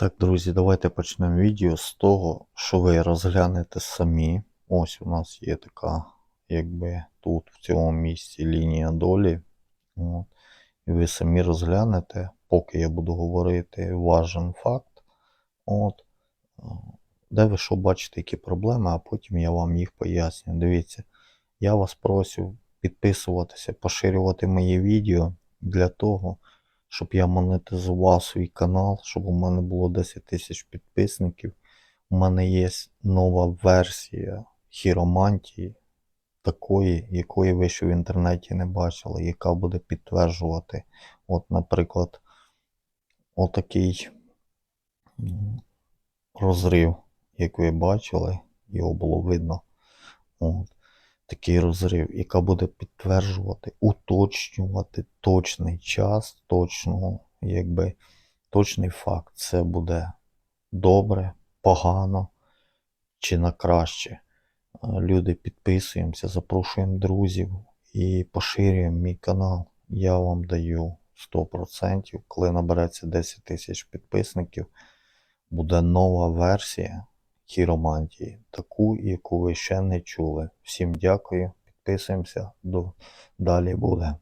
Так, друзі, давайте почнемо відео з того, що ви розглянете самі. Ось у нас є така, якби тут, в цьому місці, лінія долі. От. І ви самі розглянете, поки я буду говорити важен факт. От. Де ви що бачите, які проблеми, а потім я вам їх поясню. Дивіться, я вас просив підписуватися, поширювати мої відео для того, щоб я монетизував свій канал, щоб у мене було 10 тисяч підписників. У мене є нова версія хіромантії, такої, якої ви ще в інтернеті не бачили, яка буде підтверджувати, от, наприклад, отакий розрив, як ви бачили, його було видно. От такий розрив, яка буде підтверджувати, уточнювати точний час, точну, якби, точний факт. Це буде добре, погано чи на краще. Е, Люди підписуємося, запрошуємо друзів і поширюємо мій канал. Я вам даю 100%. Коли набереться 10 тисяч підписників, буде нова версія хіромантії, таку, яку ви ще не чули. Всім дякую, підписуємося, до... далі буде.